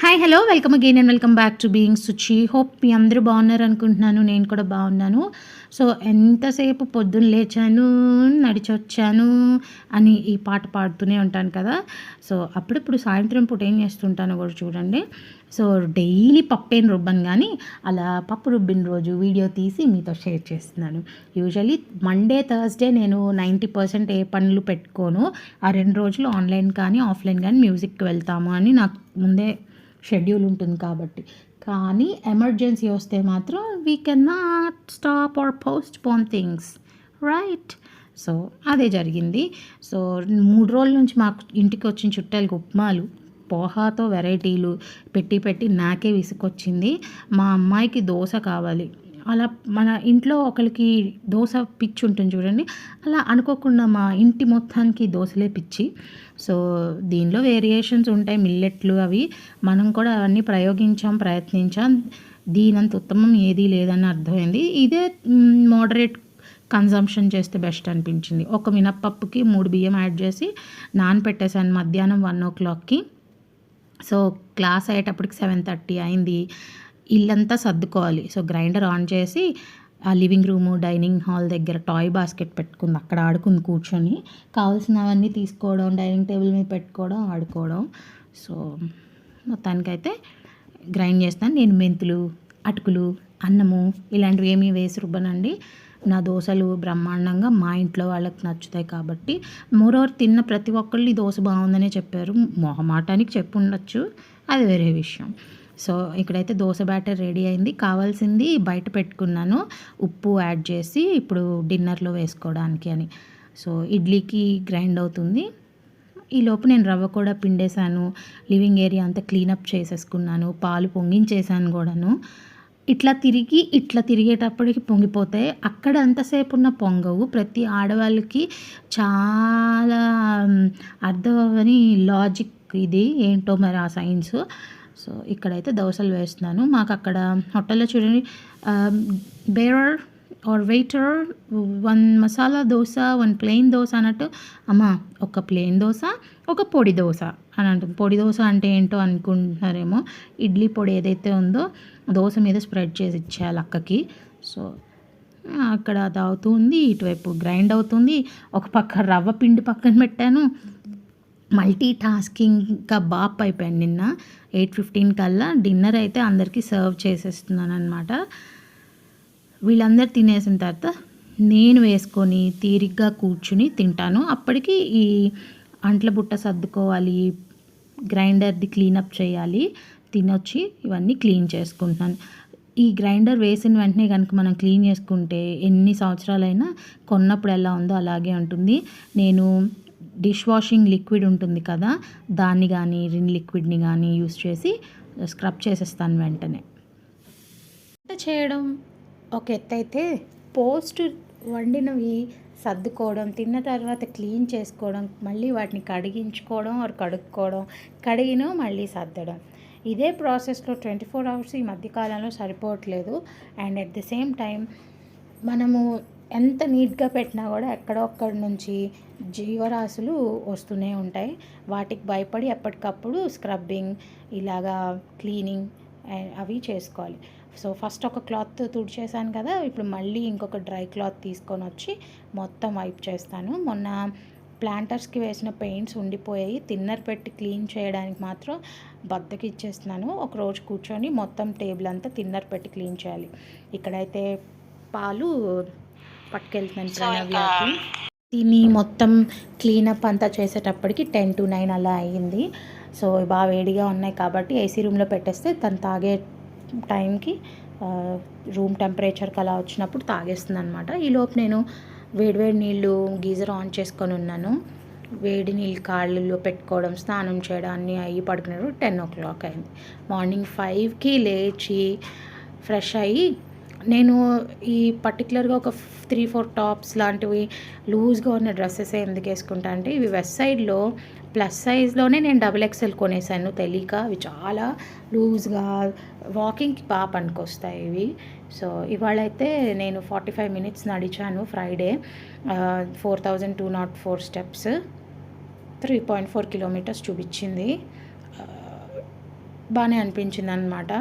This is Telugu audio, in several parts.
Hi hello welcome again and welcome back to being Suchi hope మీ అందరూ బాగున్నారు అనుకుంటున్నాను నేను కూడా బాగున్నాను. సో ఎంతసేపు పొద్దున్న లేచాను నడిచొచ్చాను అని ఈ పాట పాడుతూనే ఉంటాను కదా. సో అప్పుడప్పుడు సాయంత్రం పూట ఏం చేస్తుంటానో కూడా చూడండి. సో డైలీ పప్పు రుబ్బను కానీ అలా పప్పు రుబ్బిన రోజు వీడియో తీసి మీతో షేర్ చేస్తున్నాను. యూజువలీ మండే థర్స్డే నేను నైంటీ పర్సెంట్ ఏ పనులు పెట్టుకోను. ఆ రెండు రోజులు ఆన్లైన్ కానీ ఆఫ్లైన్ కానీ మ్యూజిక్కి వెళ్తాము అని నాకు ముందే షెడ్యూల్ ఉంటుంది కాబట్టి. కానీ ఎమర్జెన్సీ వస్తే మాత్రం we can not stop or postpone things right so అదే జరిగింది. సో మూడు రోజుల నుంచి మాకు ఇంటికి వచ్చిన చుట్టాలకు ఉప్మాలు పోహాతో వెరైటీలు పెట్టి పెట్టి నాకే విసుకొచ్చింది మా అమ్మాయికి దోశ కావాలి. అలా మన ఇంట్లో ఒకరికి దోశ పిచ్చి ఉంటుంది చూడండి. అలా అనుకోకుండా మా ఇంటి మొత్తానికి దోశలే పిచ్చి. సో దీనిలో వేరియేషన్స్ ఉంటాయి. మిల్లెట్లు అవి మనం కూడా అవన్నీ ప్రయోగించాం ప్రయత్నించాం. దీనంత ఉత్తమం ఏదీ లేదని అర్థమైంది. ఇదే మోడరేట్ కన్జంప్షన్ చేస్తే బెస్ట్ అనిపించింది. ఒక మినప్పప్పుకి మూడు బియ్యం యాడ్ చేసి నానపెట్టేసాను మధ్యాహ్నం వన్ ఓ క్లాక్కి సో క్లాస్ అయ్యేటప్పటికి సెవెన్ థర్టీ అయింది. ఇల్లంతా సర్దుకోవాలి. సో గ్రైండర్ ఆన్ చేసి ఆ లివింగ్ రూము డైనింగ్ హాల్ దగ్గర టాయ్ బాస్కెట్ పెట్టుకుంది. అక్కడ ఆడుకుంది కూర్చొని. కావాల్సినవన్నీ తీసుకోవడం డైనింగ్ టేబుల్ మీద పెట్టుకోవడం ఆడుకోవడం. సో మొత్తానికైతే గ్రైండ్ చేస్తాను. నేను మెంతులు అటుకులు అన్నము ఇలాంటివి ఏమీ వేసి రుబ్బనండి. నా దోశలు బ్రహ్మాండంగా మా ఇంట్లో వాళ్ళకి నచ్చుతాయి కాబట్టి. మోరోవర్ తిన్న ప్రతి ఒక్కళ్ళు ఈ దోశ బాగుందనే చెప్పారు. మొహమాటానికి చెప్పుండొచ్చు. అది వేరే విషయం. సో ఇక్కడైతే దోశ బ్యాటర్ రెడీ అయింది. కావాల్సింది బయట పెట్టుకున్నాను. ఉప్పు యాడ్ చేసి ఇప్పుడు డిన్నర్లో వేసుకోవడానికి అని. సో ఇడ్లీకి గ్రైండ్ అవుతుంది. ఈ లోపు నేను రవ్వ కూడా పిండేశాను. లివింగ్ ఏరియా అంతా క్లీనప్ చేసేసుకున్నాను. పాలు పొంగించేసాను కూడాను. ఇట్లా తిరిగి ఇట్లా తిరిగేటప్పటికి పొంగిపోతాయి. అక్కడ అంతసేపు ఉన్న పొంగవు. ప్రతి ఆడవాళ్ళకి చాలా అర్థం లాజిక్ ఇది. ఏంటో మరి ఆ సైన్స్ సో ఇక్కడైతే దోశలు వేస్తున్నాను. మాకు అక్కడ హోటల్లో చూడండి bearer or waiter one masala dosa one plain dosa అన్నట్టు అమ్మ ఒక ప్లెయిన్ దోశ ఒక పొడి దోశ అని అంటుంది. పొడి దోశ అంటే ఏంటో అనుకుంటున్నారేమో. ఇడ్లీ పొడి ఏదైతే ఉందో దోశ మీద స్ప్రెడ్ చేసి ఇచ్చేయాలి అక్కకి. సో అక్కడ అది అవుతుంది ఇటువైపు గ్రైండ్ అవుతుంది. ఒక పక్క రవ్వ పిండి పక్కన పెట్టాను. మల్టీ టాస్కింగ్గా బాప్ అయిపోయాను నిన్న. ఎయిట్ ఫిఫ్టీన్ కల్లా డిన్నర్ అయితే అందరికీ సర్వ్ చేసేస్తున్నాను అనమాట వీళ్ళందరూ తినేసిన తర్వాత నేను వేసుకొని తీరిగ్గా కూర్చుని తింటాను. అప్పటికి ఈ అంట్ల బుట్ట సర్దుకోవాలి గ్రైండర్ది క్లీనప్ చేయాలి తినొచ్చి ఇవన్నీ క్లీన్ చేసుకుంటున్నాను. ఈ గ్రైండర్ వేసిన వెంటనే కనుక మనం క్లీన్ చేసుకుంటే ఎన్ని సంవత్సరాలైనా కొన్నప్పుడు ఎలా ఉందో అలాగే ఉంటుంది. నేను డిష్ వాషింగ్ లిక్విడ్ ఉంటుంది కదా దాన్ని కానీ రిన్ లిక్విడ్ని కానీ యూస్ చేసి స్క్రబ్ చేసేస్తాను వెంటనే. వంట చేయడం? ఒక ఎత్తు అయితే పోస్ట్ వండినవి సర్దుకోవడం తిన్న తర్వాత క్లీన్ చేసుకోవడం మళ్ళీ వాటిని కడిగించుకోవడం ఆరు కడుక్కోవడం కడిగిన మళ్ళీ సర్దడం. ఇదే ప్రాసెస్లో ట్వంటీ ఫోర్ అవర్స్ ఈ మధ్యకాలంలో సరిపోవట్లేదు. And at the same time మనము ఎంత నీట్గా పెట్టినా కూడా ఎక్కడొక్కడి నుంచి జీవరాశులు వస్తూనే ఉంటాయి. వాటికి భయపడి ఎప్పటికప్పుడు స్క్రబ్బింగ్ ఇలాగా క్లీనింగ్ అవి చేసుకోవాలి. సో ఫస్ట్ ఒక క్లాత్ తుడిచేసాను కదా ఇప్పుడు మళ్ళీ ఇంకొక డ్రై క్లాత్ తీసుకొని వచ్చి మొత్తం వైప్ చేస్తాను. మొన్న ప్లాంటర్స్కి వేసిన పెయింట్స్ ఉండిపోయాయి. తిన్నర్ పెట్టి క్లీన్ చేయడానికి మాత్రం బద్దకి ఇచ్చేస్తున్నాను. ఒక రోజు కూర్చొని మొత్తం టేబుల్ అంతా తిన్నర్ పెట్టి క్లీన్ చేయాలి. ఇక్కడైతే పాలు పట్టుకెళ్తున్నాను ప్రణవ్యాకి దీన్ని మొత్తం క్లీనప్ అంతా చేసేటప్పటికి టెన్ టు నైన్ అలా అయ్యింది. సో బాగా వేడిగా ఉన్నాయి కాబట్టి ఏసీ రూమ్లో పెట్టేస్తే తను తాగే టైంకి రూమ్ టెంపరేచర్కి అలా వచ్చినప్పుడు తాగేస్తుంది అనమాట ఈలోపు నేను వేడివేడి నీళ్ళు గీజర్ ఆన్ చేసుకొని ఉన్నాను. వేడి నీళ్ళు కాళ్ళలో పెట్టుకోవడం స్నానం చేయడం అన్నీ అయ్యి పడుకునేప్పుడు టెన్ ఓ క్లాక్ అయింది. మార్నింగ్ ఫైవ్కి లేచి ఫ్రెష్ అయ్యి నేను ఈ పర్టికులర్గా ఒక త్రీ ఫోర్ టాప్స్ లాంటివి లూజ్గా ఉన్న డ్రెస్సెస్ ఎందుకు వేసుకుంటా అంటే ఇవి వెస్ట్ సైడ్లో ప్లస్ సైజ్లోనే నేను డబుల్ ఎక్సెల్ కొనేసాను తెలియక. అవి చాలా లూజ్గా వాకింగ్కి బాగా పనికొస్తాయి ఇవి. సో ఇవాళ అయితే నేను forty five minutes నడిచాను Friday four thousand two naught four steps three point four kilometres చూపించింది. బాగానే అనిపించింది అనమాట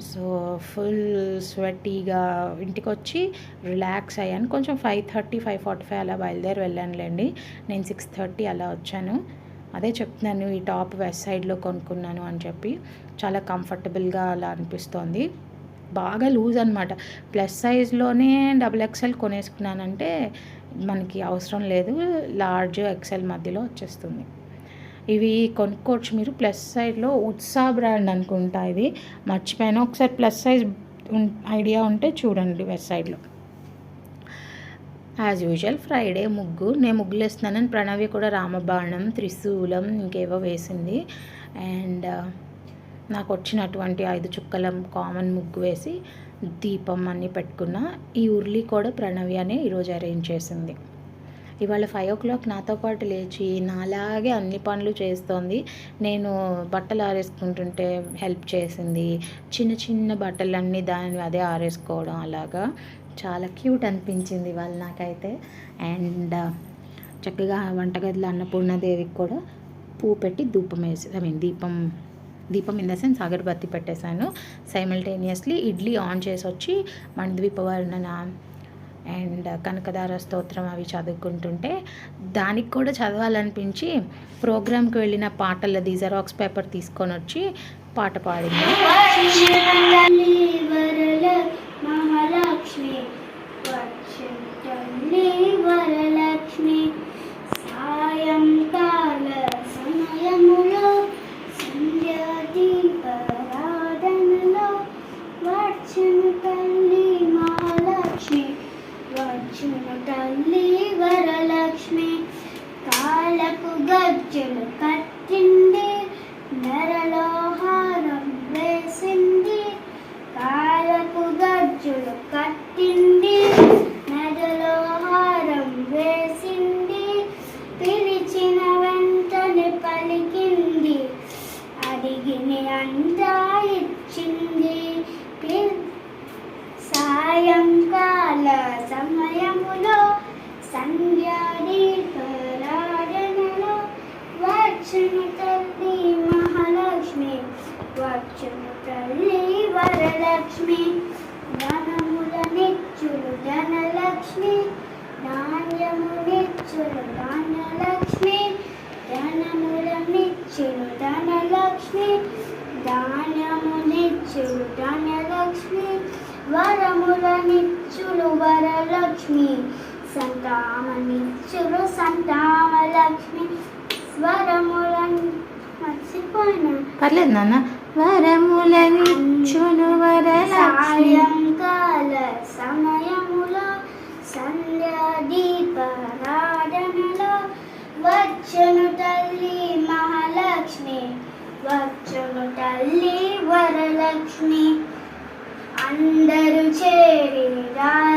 సో ఫుల్ స్వెట్టీగా ఇంటికి వచ్చి రిలాక్స్ అయ్యాను. కొంచెం five thirty five forty five అలా బయలుదేరి వెళ్ళానులేండి. నేను సిక్స్ థర్టీ అలా వచ్చాను. అదే చెప్తున్నాను ఈ టాప్ వెస్ట్ సైడ్లో కొనుక్కున్నాను అని చెప్పి. చాలా కంఫర్టబుల్గా అలా అనిపిస్తోంది. బాగా లూజ్ అనమాట ప్లస్ సైజ్లోనే డబుల్ ఎక్స్ఎల్ కొనేసుకున్నానంటే మనకి అవసరం లేదు. లార్జ్ ఎక్స్ఎల్ మధ్యలో వచ్చేస్తుంది. ఇవి కొనుక్కోవచ్చు మీరు. ప్లస్ సైడ్లో ఉత్సా బ్రాండ్ అనుకుంటా ఇది. మర్చిపోయాను. ఒకసారి ప్లస్ సైజ్ ఐడియా ఉంటే చూడండి వెబ్సైట్లో యాజ్ యూజువల్ ఫ్రైడే ముగ్గు. నేను ముగ్గులు వేస్తున్నానని ప్రణవి కూడా రామబాణం త్రిశూలం ఇంకేవో వేసింది. అండ్ uh, నాకు వచ్చినటువంటి ఐదు చుక్కల కామన్ ముగ్గు వేసి దీపం అన్నీ పెట్టుకున్న. ఈ ఉర్లీ కూడా ప్రణవి అనే ఈరోజు అరేంజ్ చేసింది. ఇవాళ ఫైవ్ ఓ క్లాక్ నాతో పాటు లేచి నాలాగే అన్ని పనులు చేస్తోంది. నేను బట్టలు ఆరేసుకుంటుంటే హెల్ప్ చేసింది. చిన్న చిన్న బట్టలన్నీ దాని అదే ఆరేసుకోవడం అలాగా. చాలా క్యూట్ అనిపించింది ఇవాళ నాకైతే. అండ్ చక్కగా వంటగదిలో అన్నపూర్ణాదేవికి కూడా పువ్వు పెట్టి ధూపం వేసి ఐ మీన్ దీపం దీపం ఇన్ ద సెన్స్ అగరబత్తి పెట్టేశాను. సైమల్టేనియస్లీ ఇడ్లీ ఆన్ చేసి వచ్చి మన ద్వీపవర్ణన అండ్ కనకదార స్తోత్రం అవి చదువుకుంటుంటే దానికి కూడా చదవాలనిపించి ప్రోగ్రామ్కి వెళ్ళిన పాటలది జెరాక్స్ పేపర్ తీసుకొని వచ్చి పాట పాడింది. సాయం చెలు కట్టింది నెరలోహారం వేసింది కాలపు గజ్జలు కట్టింది నెరలోహారం వేసింది పిలిచిన వెంటనే పలికింది అడిగిన అంతా ఇచ్చింది సాయంకాల సమయములో సంధ్యాదీపరాధనలో వచ్చును తల్లి మహాలక్ష్మి వచ్చును తల్లి వరలక్ష్మి ధనముల నిచ్చులు ధనలక్ష్మి ధాన్యము నిచ్చులు ధాన్యలక్ష్మి ధనముల నిచ్చులు ధనలక్ష్మి ధాన్యము నిచ్చులు ధనలక్ష్మి వరముల నిచ్చులు వరలక్ష్మి సంతామనిచ్చులు సంతామలక్ష్మి సంతామ లక్ష్మి పర్లేదు నాన్న. వరములనిచ్చును వరలక్ష్మి. సాయంకాల సమయములో సంధ్యా దీపారాధనలో వచ్చును తల్లి మహాలక్ష్మి. వచ్చును తల్లి వరలక్ష్మి. అందరూ చేరి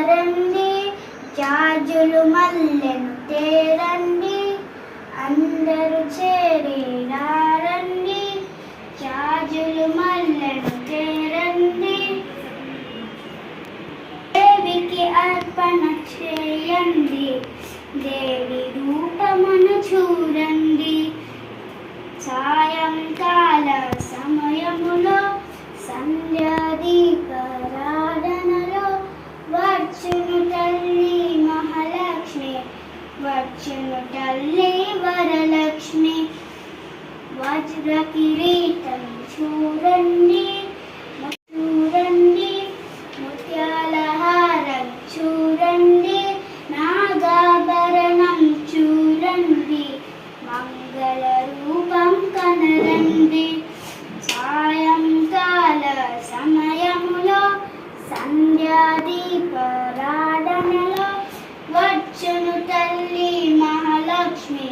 రండి జాజులు మల్లెను తేరండి. అందరూ చేరి రండి జాజులు మల్లెను తేరండి. దేవికి అర్పణ చేయండి. దేవి రూపమును చూడండి. సాయంకాల సమయం మంగళ రూపం కనరండి సాయంకాల సమయములో సంధ్యాదీపారాధనలో వచ్చును తల్లి మహాలక్ష్మి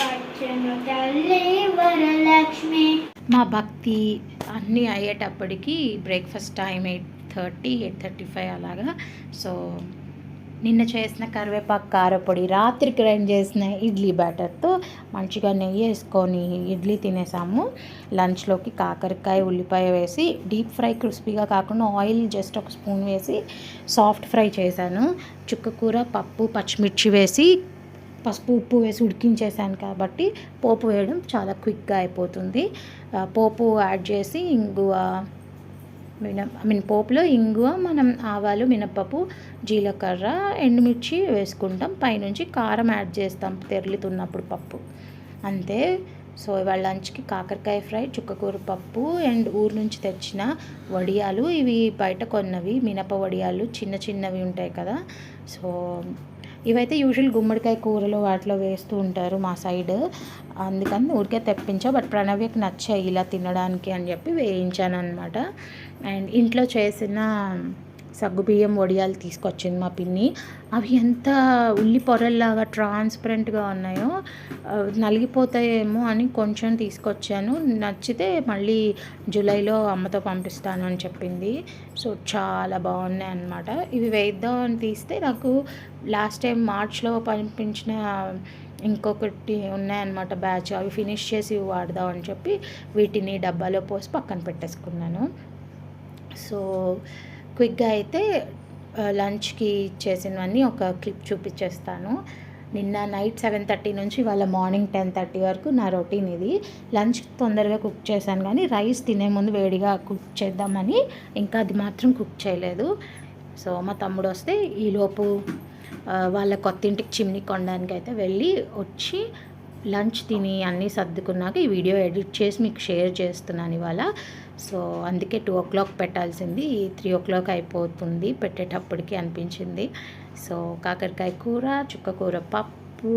వచ్చును తల్లి వరలక్ష్మి మా భక్తి అన్నీ అయ్యేటప్పటికి breakfast time eight thirty eight thirty five అలాగా. సో నిన్న చేసిన కరివేపాకు కారపొడి రాత్రి గ్రైండ్ చేసిన ఇడ్లీ బ్యాటర్తో మంచిగా నెయ్యి వేసుకొని ఇడ్లీ తినేసాము. లంచ్లోకి కాకరకాయ ఉల్లిపాయ వేసి డీప్ ఫ్రై క్రిస్పీగా కాకుండా ఆయిల్ జస్ట్ ఒక స్పూన్ వేసి సాఫ్ట్ ఫ్రై చేశాను. చుక్క కూర పప్పు పచ్చిమిర్చి వేసి పసుపు ఉప్పు వేసి ఉడికించేసాను కాబట్టి పోపు వేయడం చాలా క్విక్గా అయిపోతుంది. పోపు యాడ్ చేసి ఇంగువ మిన ఐ మీన్ పోపులో ఇంగువ మనం ఆవాలు మినపప్పు జీలకర్ర ఎండుమిర్చి వేసుకుంటాం. పైనుంచి కారం యాడ్ చేస్తాం తెరలుతున్నప్పుడు పప్పు. అంతే. సో ఇవాళ లంచ్కి కాకరకాయ ఫ్రై చుక్కకూర పప్పు అండ్ ఊరు నుంచి తెచ్చిన వడియాలు ఇవి బయట కొన్నవి మినప వడియాలు చిన్న చిన్నవి ఉంటాయి కదా. సో ఇవైతే యూజువల్ గుమ్మడికాయ కూరలో వాటిలో వేస్తూ ఉంటారు మా సైడ్ అందుకని ఊరికే తెప్పించా బట్ ప్రణవ్యకి నచ్చాయి ఇలా తినడానికి అని చెప్పి వేయించాను అనమాట అండ్ ఇంట్లో చేసిన సగ్గుబియ్యం వడియాలు తీసుకొచ్చింది మా పిన్ని. అవి ఎంత ఉల్లి పొరల్లాగా ట్రాన్స్పరెంట్గా ఉన్నాయో నలిగిపోతాయేమో అని కొంచెం తీసుకొచ్చాను. నచ్చితే మళ్ళీ జూలైలో అమ్మతో పంపిస్తాను అని చెప్పింది. సో చాలా బాగున్నాయి అన్నమాట. ఇవి వేద్దాం అని తీస్తే నాకు లాస్ట్ టైం మార్చ్లో పంపించిన ఇంకొకటి ఉన్నాయన్నమాట బ్యాచ్ అవి ఫినిష్ చేసి వాడదాం అని చెప్పి వీటిని డబ్బాలో పోసి పక్కన పెట్టేసుకున్నాను. సో క్విక్గా అయితే లంచ్కి చేసినవన్నీ ఒక క్లిప్ చూపించేస్తాను. నిన్న నైట్ సెవెన్ థర్టీ నుంచి వాళ్ళ మార్నింగ్ టెన్ థర్టీ వరకు నా రొటీన్ ఇది. లంచ్ తొందరగా కుక్ చేశాను కానీ రైస్ తినే ముందు వేడిగా కుక్ చేద్దామని ఇంకా అది మాత్రం కుక్ చేయలేదు. సో మా తమ్ముడు వస్తే ఈలోపు వాళ్ళ కొత్త ఇంటికి చిమ్ని కొనడానికి అయితే వెళ్ళి వచ్చి లంచ్ తిని అన్నీ సర్దుకున్నాక ఈ వీడియో ఎడిట్ చేసి మీకు షేర్ చేస్తున్నాను ఇవాళ. సో అందుకే టూ ఓ క్లాక్ పెట్టాల్సింది. త్రీ ఓ క్లాక్ అయిపోతుంది పెట్టేటప్పటికి అనిపించింది. సో కాకరకాయ కూర చుక్కకూర పప్పు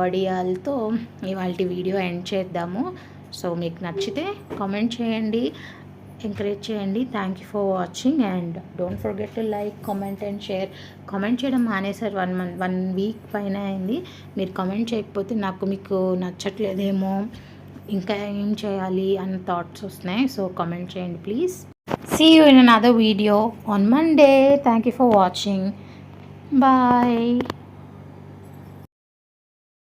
వడియాలతో ఇవాళ వీడియో ఎండ్ చేద్దాము. సో మీకు నచ్చితే కామెంట్ చేయండి ఎంకరేజ్ చేయండి. Thank you for watching and don't forget to like comment and share. Comment చేయడం మానేసారు వన్ మంత్ వన్ వీక్ పైన అయింది. మీరు కామెంట్ చేయకపోతే నాకు మీకు నచ్చట్లేదేమో. ఇంకా ఏం చేయాలి అన్న థాట్స్ వస్తున్నాయి. సో కామెంట్ చేయండి please see you in another video on Monday thank you for watching bye